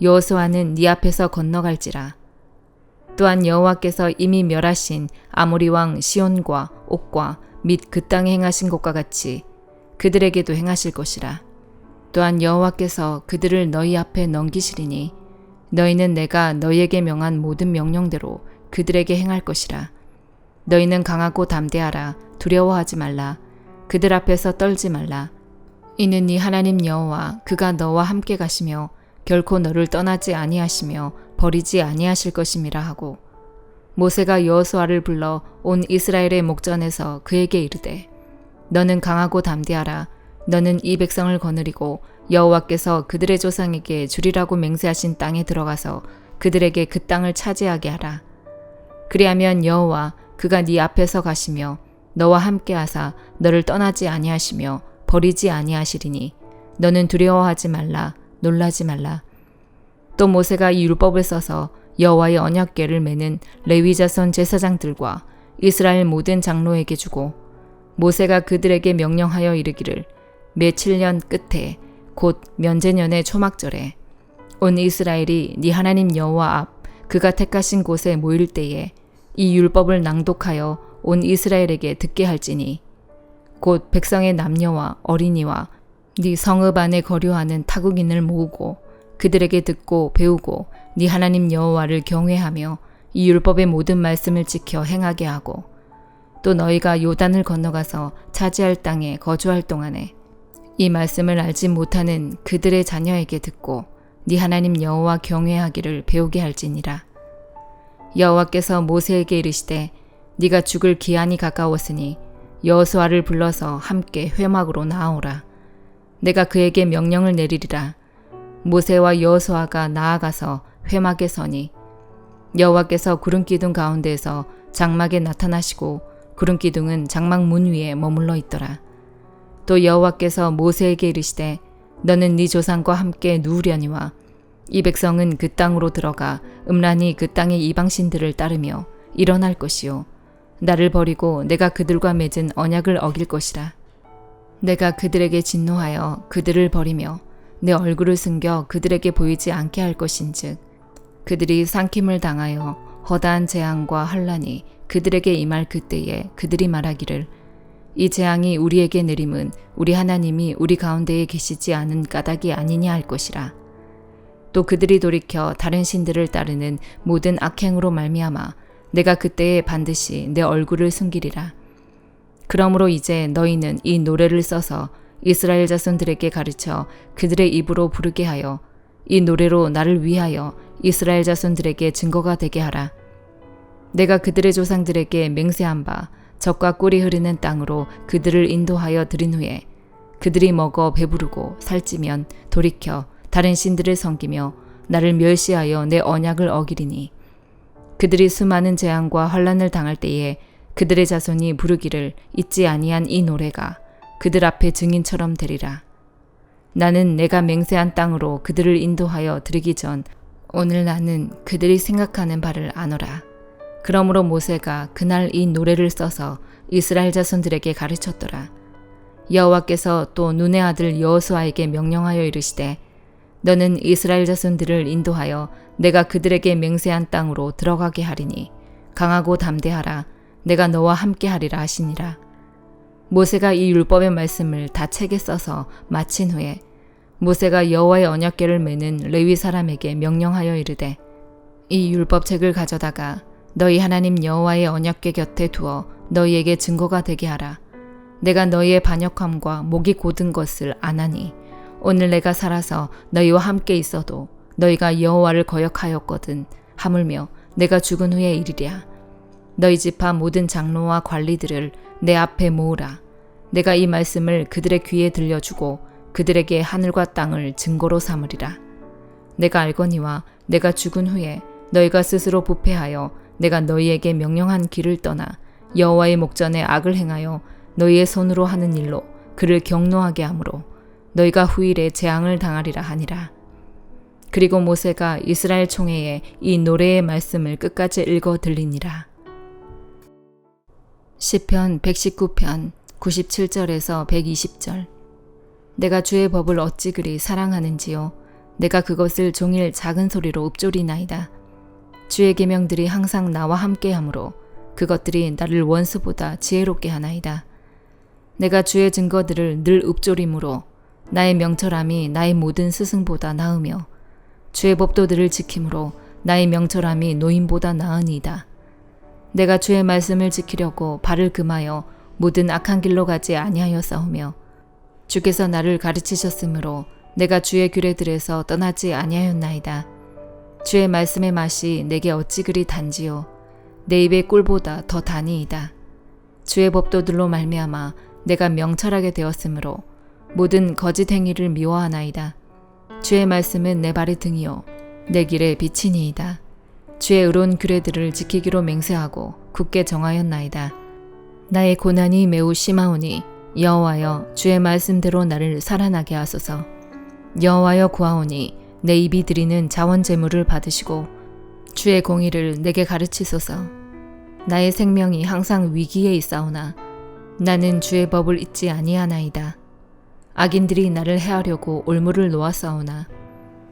여호수아는 네 앞에서 건너갈지라. 또한 여호와께서 이미 멸하신 아모리 왕 시온과 옥과 및 그 땅에 행하신 것과 같이 그들에게도 행하실 것이라. 또한 여호와께서 그들을 너희 앞에 넘기시리니 너희는 내가 너희에게 명한 모든 명령대로 그들에게 행할 것이라. 너희는 강하고 담대하라 두려워하지 말라 그들 앞에서 떨지 말라 이는 네 하나님 여호와 그가 너와 함께 가시며 결코 너를 떠나지 아니하시며 버리지 아니하실 것임이라 하고 모세가 여호수아를 불러 온 이스라엘의 목전에서 그에게 이르되 너는 강하고 담대하라. 너는 이 백성을 거느리고 여호와께서 그들의 조상에게 주리라고 맹세하신 땅에 들어가서 그들에게 그 땅을 차지하게 하라. 그리하면 여호와 그가 네 앞에서 가시며 너와 함께 하사 너를 떠나지 아니하시며 버리지 아니하시리니 너는 두려워하지 말라 놀라지 말라. 또 모세가 이 율법을 써서 여호와의 언약궤를 매는 레위 자손 제사장들과 이스라엘 모든 장로에게 주고 모세가 그들에게 명령하여 이르기를 매 7년 끝에 곧 면제년의 초막절에 온 이스라엘이 네 하나님 여호와 앞 그가 택하신 곳에 모일 때에 이 율법을 낭독하여 온 이스라엘에게 듣게 할지니 곧 백성의 남녀와 어린이와 네 성읍 안에 거류하는 타국인을 모으고 그들에게 듣고 배우고 네 하나님 여호와를 경외하며 이 율법의 모든 말씀을 지켜 행하게 하고 또 너희가 요단을 건너가서 차지할 땅에 거주할 동안에 이 말씀을 알지 못하는 그들의 자녀에게 듣고 네 하나님 여호와 경외하기를 배우게 할지니라. 여호와께서 모세에게 이르시되 네가 죽을 기한이 가까웠으니 여호수아를 불러서 함께 회막으로 나아오라 내가 그에게 명령을 내리리라. 모세와 여호수아가 나아가서 회막에 서니 여호와께서 구름 기둥 가운데에서 장막에 나타나시고 구름 기둥은 장막 문 위에 머물러 있더라. 또 여호와께서 모세에게 이르시되 너는 네 조상과 함께 누우려니와 이 백성은 그 땅으로 들어가 음란히 그 땅의 이방 신들을 따르며 일어날 것이요 나를 버리고 내가 그들과 맺은 언약을 어길 것이라. 내가 그들에게 진노하여 그들을 버리며 내 얼굴을 숨겨 그들에게 보이지 않게 할 것인즉 그들이 상킴을 당하여 허다한 재앙과 환란이 그들에게 임할 그때에 그들이 말하기를 이 재앙이 우리에게 내림은 우리 하나님이 우리 가운데에 계시지 않은 까닭이 아니냐 할 것이라. 또 그들이 돌이켜 다른 신들을 따르는 모든 악행으로 말미암아 내가 그때에 반드시 내 얼굴을 숨기리라. 그러므로 이제 너희는 이 노래를 써서 이스라엘 자손들에게 가르쳐 그들의 입으로 부르게 하여 이 노래로 나를 위하여 이스라엘 자손들에게 증거가 되게 하라. 내가 그들의 조상들에게 맹세한 바 적과 꿀이 흐르는 땅으로 그들을 인도하여 들인 후에 그들이 먹어 배부르고 살찌면 돌이켜 다른 신들을 섬기며 나를 멸시하여 내 언약을 어기리니 그들이 수많은 재앙과 환란을 당할 때에 그들의 자손이 부르기를 잊지 아니한 이 노래가 그들 앞에 증인처럼 되리라. 나는 내가 맹세한 땅으로 그들을 인도하여 들이기 전 오늘 나는 그들이 생각하는 바를 아노라. 그러므로 모세가 그날 이 노래를 써서 이스라엘 자손들에게 가르쳤더라. 여호와께서 또 눈의 아들 여호수아에게 명령하여 이르시되 너는 이스라엘 자손들을 인도하여 내가 그들에게 맹세한 땅으로 들어가게 하리니 강하고 담대하라 내가 너와 함께 하리라 하시니라. 모세가 이 율법의 말씀을 다 책에 써서 마친 후에 모세가 여호와의 언약궤를 매는 레위 사람에게 명령하여 이르되 이 율법책을 가져다가 너희 하나님 여호와의 언약궤 곁에 두어 너희에게 증거가 되게 하라. 내가 너희의 반역함과 목이 고든 것을 안하니 오늘 내가 살아서 너희와 함께 있어도 너희가 여호와를 거역하였거든 하물며 내가 죽은 후에 이르랴. 너희 집합 모든 장로와 관리들을 내 앞에 모으라. 내가 이 말씀을 그들의 귀에 들려주고 그들에게 하늘과 땅을 증거로 삼으리라. 내가 알거니와 내가 죽은 후에 너희가 스스로 부패하여 내가 너희에게 명령한 길을 떠나 여호와의 목전에 악을 행하여 너희의 손으로 하는 일로 그를 경노하게 하므로 너희가 후일에 재앙을 당하리라 하니라. 그리고 모세가 이스라엘 총회에 이 노래의 말씀을 끝까지 읽어 들리니라. 시편 119편 97절에서 120절 내가 주의 법을 어찌 그리 사랑하는지요 내가 그것을 종일 작은 소리로 읊조리나이다. 주의 계명들이 항상 나와 함께하므로 그것들이 나를 원수보다 지혜롭게 하나이다. 내가 주의 증거들을 늘 읊조림으로 나의 명철함이 나의 모든 스승보다 나으며 주의 법도들을 지킴으로 나의 명철함이 노인보다 나으니이다. 내가 주의 말씀을 지키려고 발을 금하여 모든 악한 길로 가지 아니하여 싸우며 주께서 나를 가르치셨으므로 내가 주의 규례들에서 떠나지 아니하였나이다. 주의 말씀의 맛이 내게 어찌 그리 단지요 내 입의 꿀보다 더 다니이다. 주의 법도들로 말미암아 내가 명철하게 되었으므로 모든 거짓 행위를 미워하나이다. 주의 말씀은 내 발의 등이요 내 길의 빛이니이다. 주의 의로운 규례들을 지키기로 맹세하고 굳게 정하였나이다. 나의 고난이 매우 심하오니 여호와여 주의 말씀대로 나를 살아나게 하소서. 여호와여 구하오니 내 입이 드리는 자원 제물을 받으시고 주의 공의를 내게 가르치소서. 나의 생명이 항상 위기에 있사오나 나는 주의 법을 잊지 아니하나이다. 악인들이 나를 해하려고 올무를 놓았사오나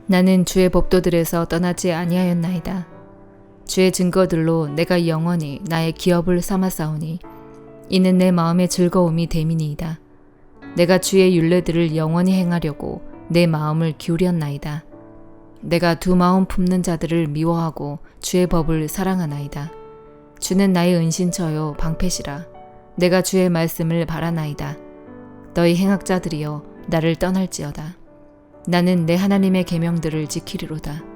나는 주의 법도들에서 떠나지 아니하였나이다. 주의 증거들로 내가 영원히 나의 기업을 삼았사오니 이는 내 마음의 즐거움이 대민이이다. 내가 주의 율례들을 영원히 행하려고 내 마음을 기울였나이다. 내가 두 마음 품는 자들을 미워하고 주의 법을 사랑하나이다. 주는 나의 은신처요 방패시라. 내가 주의 말씀을 바라나이다. 너희 행악자들이여 나를 떠날지어다. 나는 내 하나님의 계명들을 지키리로다.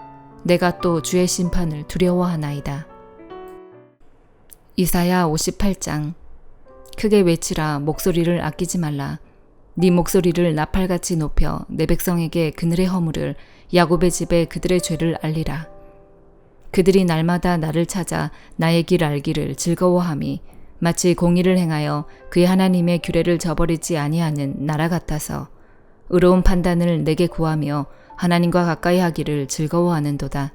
내가 또 주의 심판을 두려워하나이다. 이사야 58장. 크게 외치라 목소리를 아끼지 말라. 네 목소리를 나팔같이 높여 내 백성에게 그늘의 허물을 야곱의 집에 그들의 죄를 알리라. 그들이 날마다 나를 찾아 나의 길 알기를 즐거워함이 마치 공의를 행하여 그의 하나님의 규례를 저버리지 아니하는 나라 같아서 의로운 판단을 내게 구하며 하나님과 가까이 하기를 즐거워하는도다.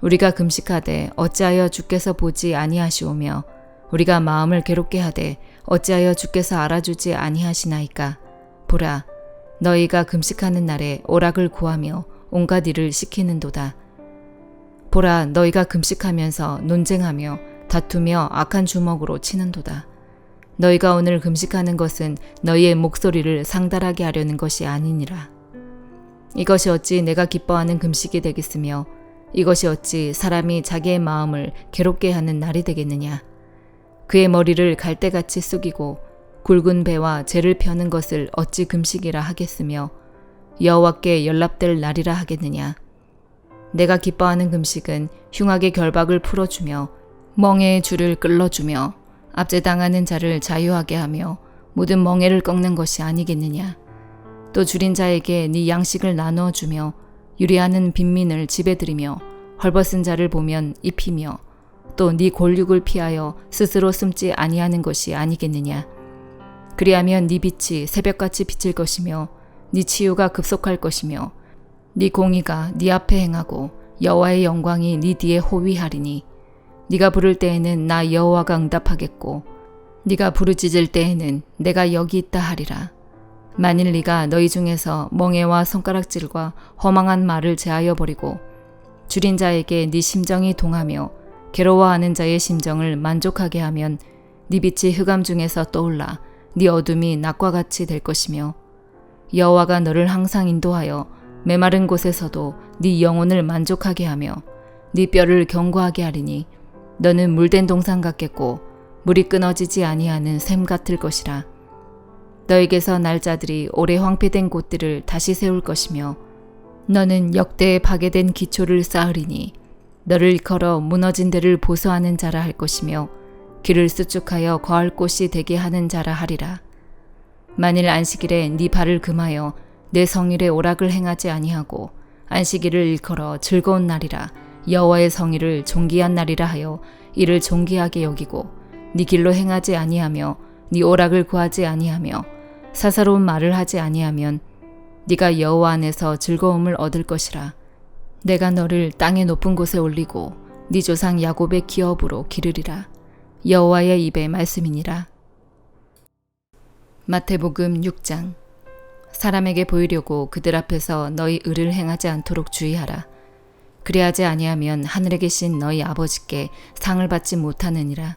우리가 금식하되 어찌하여 주께서 보지 아니하시오며 우리가 마음을 괴롭게 하되 어찌하여 주께서 알아주지 아니하시나이까 보라 너희가 금식하는 날에 오락을 구하며 온갖 일을 시키는도다. 보라 너희가 금식하면서 논쟁하며 다투며 악한 주먹으로 치는도다. 너희가 오늘 금식하는 것은 너희의 목소리를 상달하게 하려는 것이 아니니라. 이것이 어찌 내가 기뻐하는 금식이 되겠으며 이것이 어찌 사람이 자기의 마음을 괴롭게 하는 날이 되겠느냐. 그의 머리를 갈대같이 숙이고 굵은 배와 재를 펴는 것을 어찌 금식이라 하겠으며 여호와께 연락될 날이라 하겠느냐. 내가 기뻐하는 금식은 흉악의 결박을 풀어주며 멍에의 줄을 끌어주며 압제당하는 자를 자유하게 하며 모든 멍에를 꺾는 것이 아니겠느냐. 또 줄인 자에게 네 양식을 나누어 주며 유리하는 빈민을 집에 들이며 헐벗은 자를 보면 입히며 또 네 골육을 피하여 스스로 숨지 아니하는 것이 아니겠느냐. 그리하면 네 빛이 새벽같이 비칠 것이며 네 치유가 급속할 것이며 네 공의가 네 앞에 행하고 여호와의 영광이 네 뒤에 호위하리니 네가 부를 때에는 나 여호와가 응답하겠고 네가 부르짖을 때에는 내가 여기 있다 하리라. 만일 네가 너희 중에서 멍에와 손가락질과 허망한 말을 제하여 버리고 줄인 자에게 네 심정이 동하며 괴로워하는 자의 심정을 만족하게 하면 네 빛이 흑암 중에서 떠올라 네 어둠이 낮과 같이 될 것이며 여호와가 너를 항상 인도하여 메마른 곳에서도 네 영혼을 만족하게 하며 네 뼈를 견고하게 하리니 너는 물된 동산 같겠고 물이 끊어지지 아니하는 샘 같을 것이라. 너에게서 날짜들이 오래 황폐된 곳들을 다시 세울 것이며 너는 역대에 파괴된 기초를 쌓으리니 너를 걸어 무너진 데를 보수하는 자라 할 것이며 길을 수축하여 거할 곳이 되게 하는 자라 하리라. 만일 안식일에 네 발을 금하여 내 성일에 오락을 행하지 아니하고 안식일을 일컬어 즐거운 날이라 여호와의 성일을 존귀한 날이라 하여 이를 존귀하게 여기고 네 길로 행하지 아니하며 네 오락을 구하지 아니하며 사사로운 말을 하지 아니하면 네가 여호와 안에서 즐거움을 얻을 것이라. 내가 너를 땅의 높은 곳에 올리고 네 조상 야곱의 기업으로 기르리라. 여호와의 입의 말씀이니라. 마태복음 6장. 사람에게 보이려고 그들 앞에서 너희 의를 행하지 않도록 주의하라. 그리하지 아니하면 하늘에 계신 너희 아버지께 상을 받지 못하느니라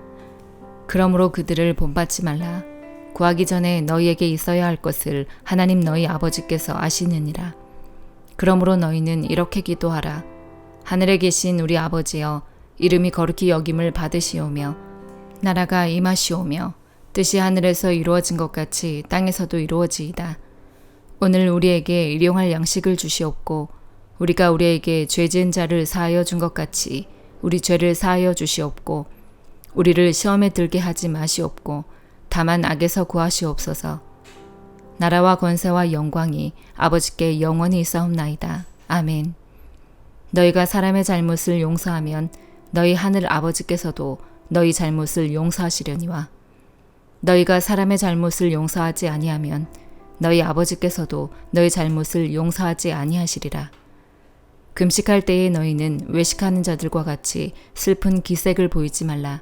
그러므로 그들을 본받지 말라. 구하기 전에 너희에게 있어야 할 것을 하나님 너희 아버지께서 아시느니라. 그러므로 너희는 이렇게 기도하라. 하늘에 계신 우리 아버지여, 이름이 거룩히 여김을 받으시오며, 나라가 임하시오며, 뜻이 하늘에서 이루어진 것 같이 땅에서도 이루어지이다. 오늘 우리에게 일용할 양식을 주시옵고, 우리가 우리에게 죄 지은 자를 사하여 준 것 같이 우리 죄를 사하여 주시옵고, 우리를 시험에 들게 하지 마시옵고, 다만 악에서 구하시옵소서. 나라와 권세와 영광이 아버지께 영원히 있사옵나이다. 아멘. 너희가 사람의 잘못을 용서하면 너희 하늘 아버지께서도 너희 잘못을 용서하시려니와 너희가 사람의 잘못을 용서하지 아니하면 너희 아버지께서도 너희 잘못을 용서하지 아니하시리라. 금식할 때에 너희는 외식하는 자들과 같이 슬픈 기색을 보이지 말라.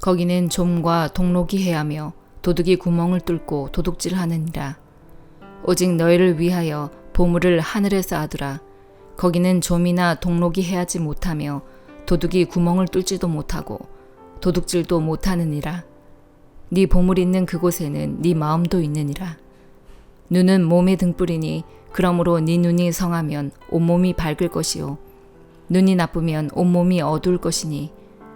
거기는 좀과 동록이 해하며 도둑이 구멍을 뚫고 도둑질하느니라. 오직 너희를 위하여 보물을 하늘에 쌓아두라. 거기는 좀이나 동록이 해하지 못하며 도둑이 구멍을 뚫지도 못하고 도둑질도 못하느니라. 네 보물 있는 그곳에는 네 마음도 있느니라. 눈은 몸의 등불이니 그러므로 네 눈이 성하면 온몸이 밝을 것이요 눈이 나쁘면 온몸이 어두울 것이니